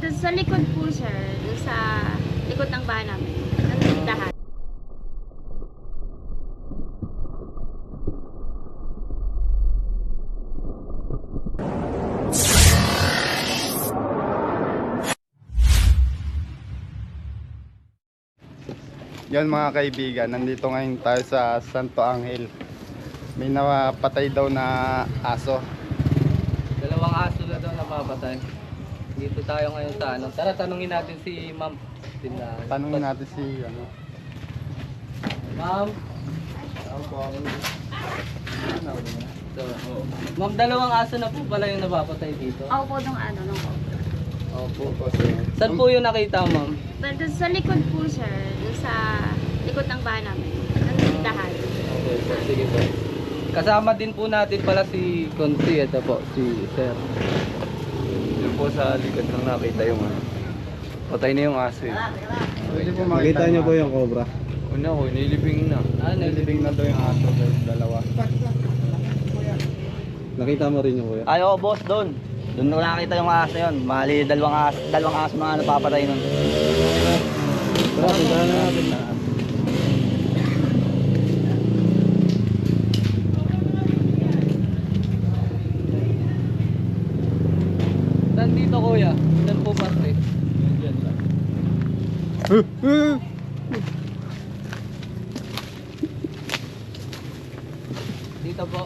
Doon sa likod po, sir. Sa likod ng bahay namin. Ang tindahan. Yan mga kaibigan, nandito ngayon tayo sa Santo Angel. May napatay daw na aso. Dalawang aso na daw napapatay. Dito tayo ngayon sa ano. Tara, tanungin natin si Ma'am. Tindahan. Tanungin natin si ano. Ma'am. So, Ma'am, dalawang aso na po pala yung napapatay dito. Ako po nung ano, nung cobra. Opo. Saan po yung nakita, Ma'am? Doon sa likod po, sir. Doon sa likod ng bahay namin. Ang tindahan. Okay, po. Sige po. Kasama din po natin pala si Conti. Ito po, si Sir. Po sa likod nang nakita yung ano. Patay na yung aso eh. Pwede po Makita niyo po yung cobra. Una ko, nilibing na. Ah, Nilibing na daw yung aso, guys, dalawa. Nakita mo rin yung kuya. Ay, oo, boss, doon. Doon ko nakita yung aso yun. Mali, dalawang aso, dalawang aso mga napapatay nun. Tara, puntahan na natin. Saan dito, Kuya? Saan po patre? Dito po.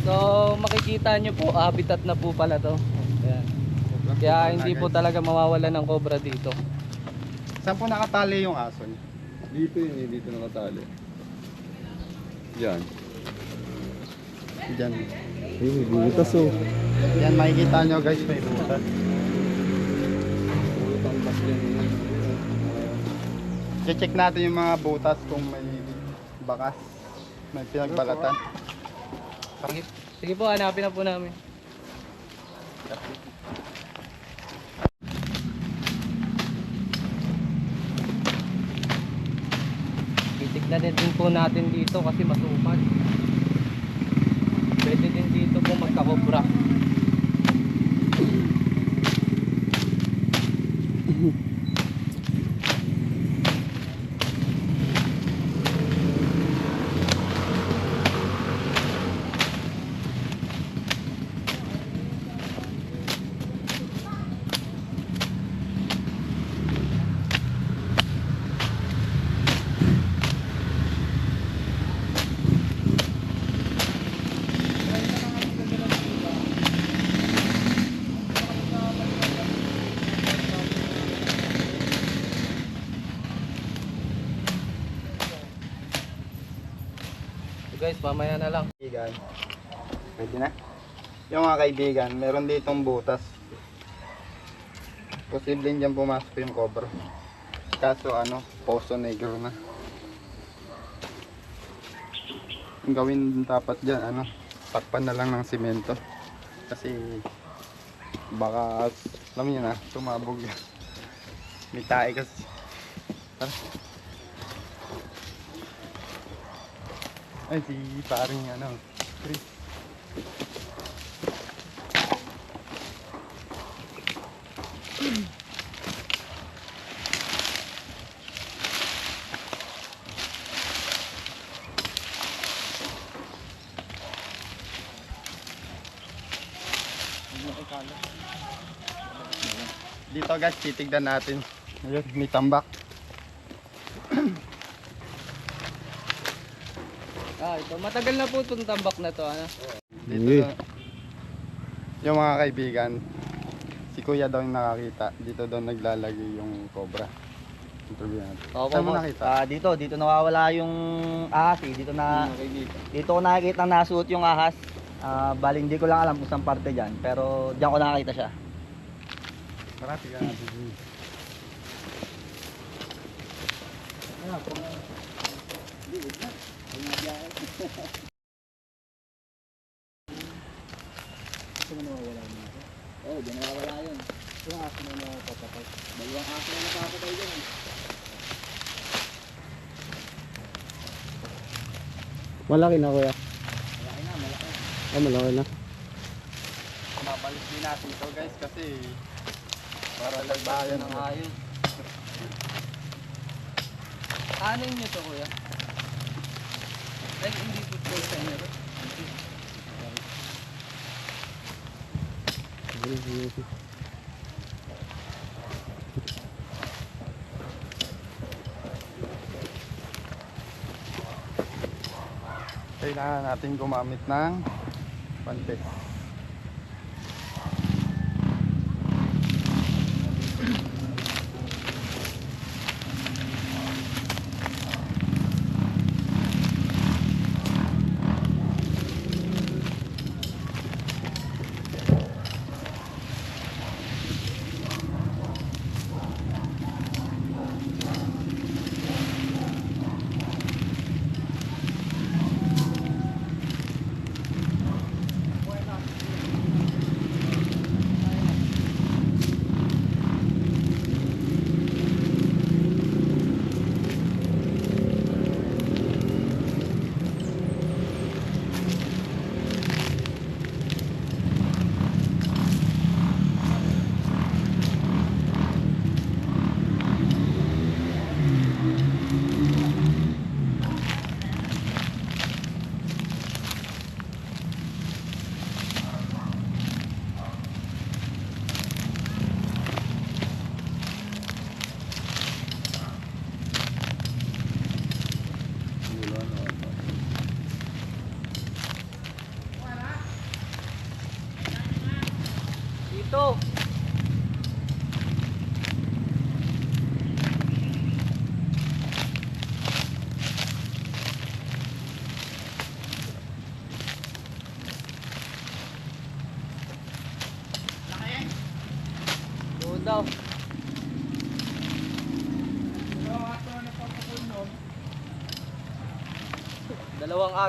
So, makikita nyo po, habitat na po pala to. Ayan. Kaya hindi po talaga mawawala ng cobra dito. Saan po nakatali yung aso niya? Dito yun eh, dito nakatali. Yan. Diyan. Ay, butas oh. Yan, makikita nyo guys, may butas. check natin yung mga butas kung may bakas. May pinagbalatan. Sige, sige po, hanapin na po namin. Titignan din po natin dito kasi masupad. Pwede din dito po magkakobra. So guys, mamaya na lang. Kaibigan. Pwede na. Yung mga kaibigan, meron ditong butas. Posibleng dyan pumasok yung cobra. Kaso ano, poso negro na. Ang gawin dapat dyan, ano, takpan na lang ng simento. Kasi baka, alam niyo na, tumabog. May tae kasi. Tara. Ay, si paring ano, Chris. Dito guys, titignan natin. Ayun, may tambak. Ito. Matagal na po itong tambak na to. Ano? Dito daw- yung mga kaibigan, si kuya daw yung nakakita. Dito daw naglalagay yung cobra. Interview natin. Opo, Saan mo nakita? Ah, dito, dito nawawala yung ahas eh. Dito na, dito ko nakikita nasuot yung ahas. Ah, bali hindi ko lang alam kung saan parte dyan. Pero diyan ko nakakita siya. Tara, tignan natin. Oo, oh, diyan nawawala yun. Yung aso na napapatay. Dalawang aso na napapatay dyan. Malaki na kuya. Malaki na, malaki. Ah, malaki na. Mabalik din natin to guys kasi Para lagbayan ng hayop. Ano nyo to kuya? Ay, hindi po po sa inyo. kailangan natin gumamit ng pantes.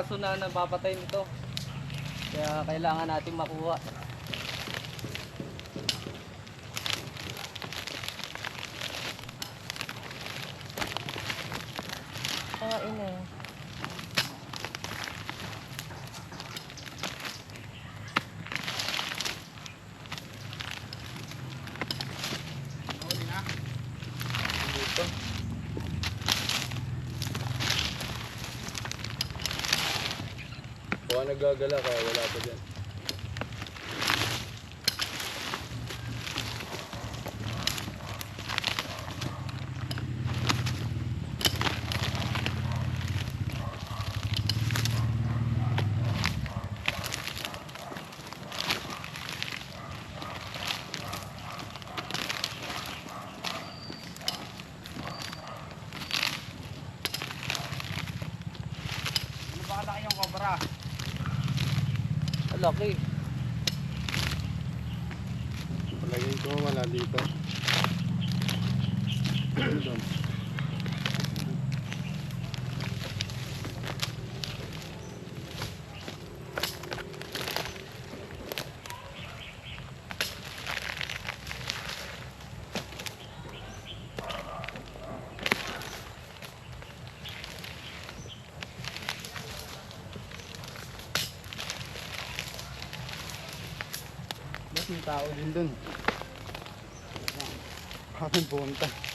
Aso na napapatay nito. Kaya kailangan natin makuha. Baka nagagala ka, wala pa dyan. Ang laki. Palagay ko wala dito. may tao din dun? Bakit pumunta?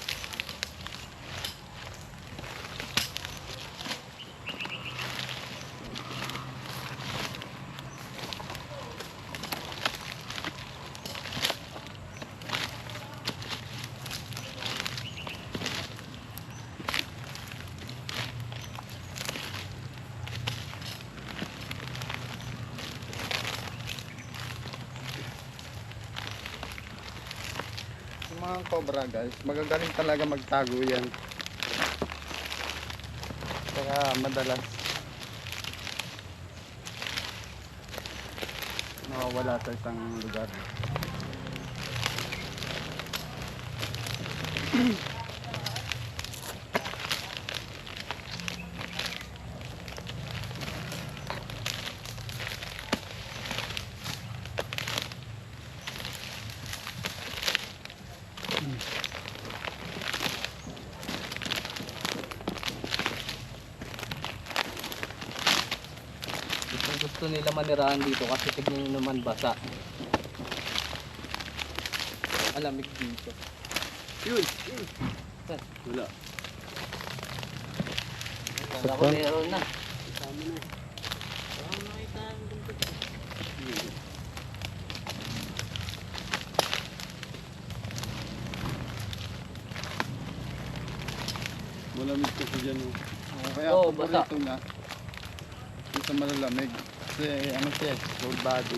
Mga cobra guys, magagaling talaga magtago yan. Kaya madalas nawawala sa isang lugar. Gusto, nila manirahan dito kasi tignan nyo naman basa. malamig dito. Yun. Wala. Sa Ako meron na. Malamig kasi dyan oh. Kaya paborito basa. na. Hindi sa malalamig. Kasi ano siya, eh, cold body.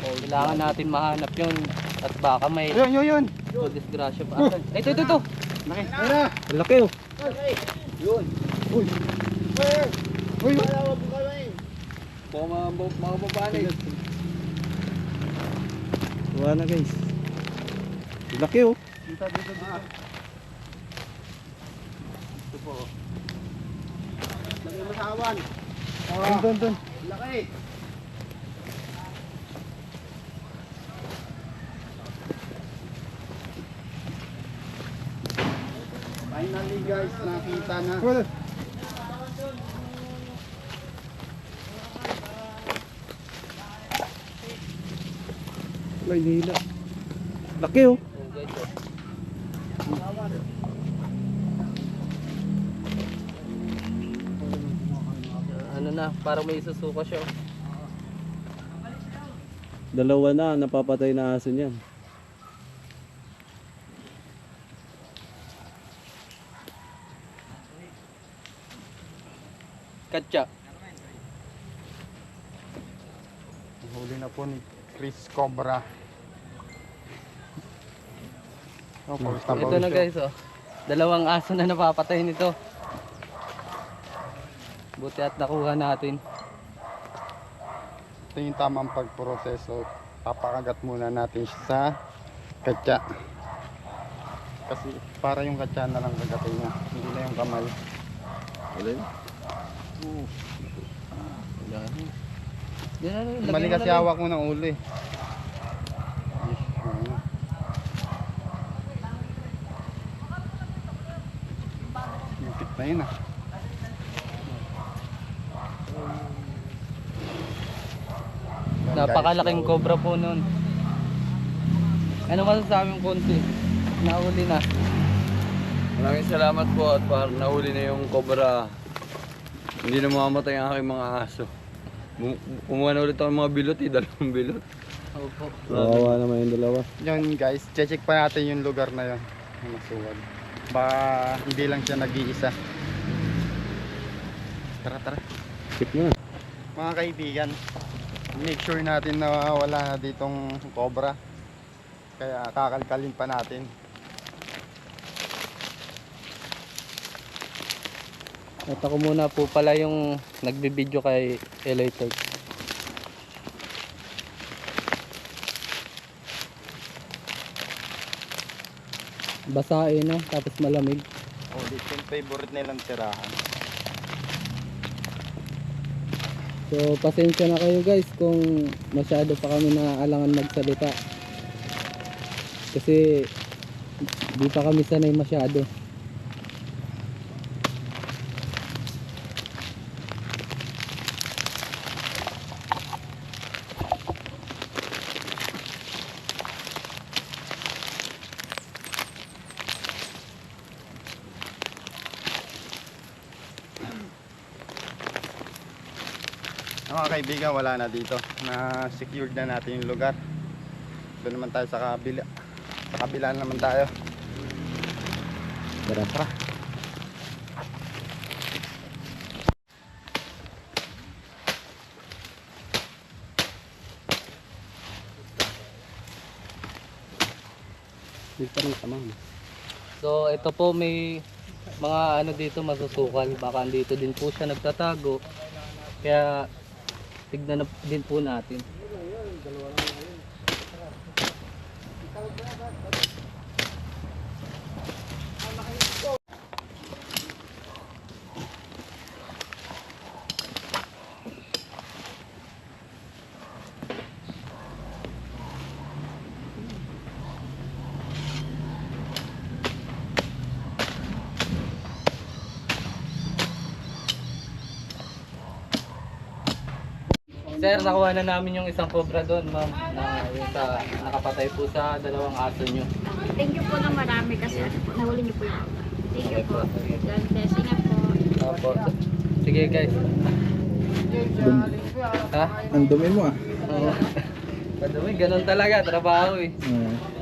Kailangan natin mahanap yun. At baka may Yun, yun, yun! oh, disgrasya pa. Ay, ito, ito, ito. Laki. Ang laki oh. Uy! Uy! Baka mga, mga babae. Wala na guys. Laki oh. Dito, dito, dito. Ito po. oh. Laki masawan. Doon, doon, doon. Laki. Finally guys, nakita na. Wala hinihila. Laki oh. Oh, oh. Na, parang may isusuka siya. oh. Dalawa na napapatay na aso niyan. Katsa. Huli na po ni Chris Cobra. Oh, na Ito na guys, oh. Dalawang aso na napapatay nito. Buti at nakuha natin. Ito yung tamang pagproseso. Papakagat muna natin siya sa katsa. Kasi para yung katsa na lang kagatin niya. Hindi na yung kamay. Alin? Yan, ano, lagyan Mali kasi hawak mo ng ulo eh. Ano. Lupit na yun ah. Napakalaking cobra po nun. Ano masasabi yung konti? Nahuli na. Maraming salamat po at par nahuli na yung cobra. Hindi na mamamatay ang aking mga aso. Kumuha na ulit ako ng mga bilot eh, dalawang bilot. Opo. Kawawa naman yung dalawa. Yun guys, check pa natin yung lugar na yun. Masuwag. Baka hindi lang siya nag-iisa. Tara, tara. Mo na. Mga kaibigan, make sure natin na wala na ditong cobra. Kaya kakalkalin pa natin. At ako muna po pala yung nagbibideo kay LA Turk. Basahin no, tapos malamig. Oh, dito yung favorite nilang tirahan. So pasensya na kayo guys kung masyado pa kami na alangan magsalita. Kasi di pa kami sanay masyado. Kaibigan, wala na dito. Na secured na natin yung lugar. Doon naman tayo sa kabila. Sa kabila naman tayo. Tara. Tara. Tamang. So ito po may mga ano dito masusukal. Baka dito din po siya nagtatago. Kaya tignan na din po natin. Sir, nakuha na namin yung isang cobra doon, ma'am. Na, yung sa, nakapatay po sa dalawang aso nyo. Thank you po na marami kasi po, nahuli niyo po yung Thank you Okay po. God bless. Ingat po. Opo. Sige guys. Dum Ha? ang dumi mo ah. Oo. Madumi, ganun talaga, trabaho eh. Ah.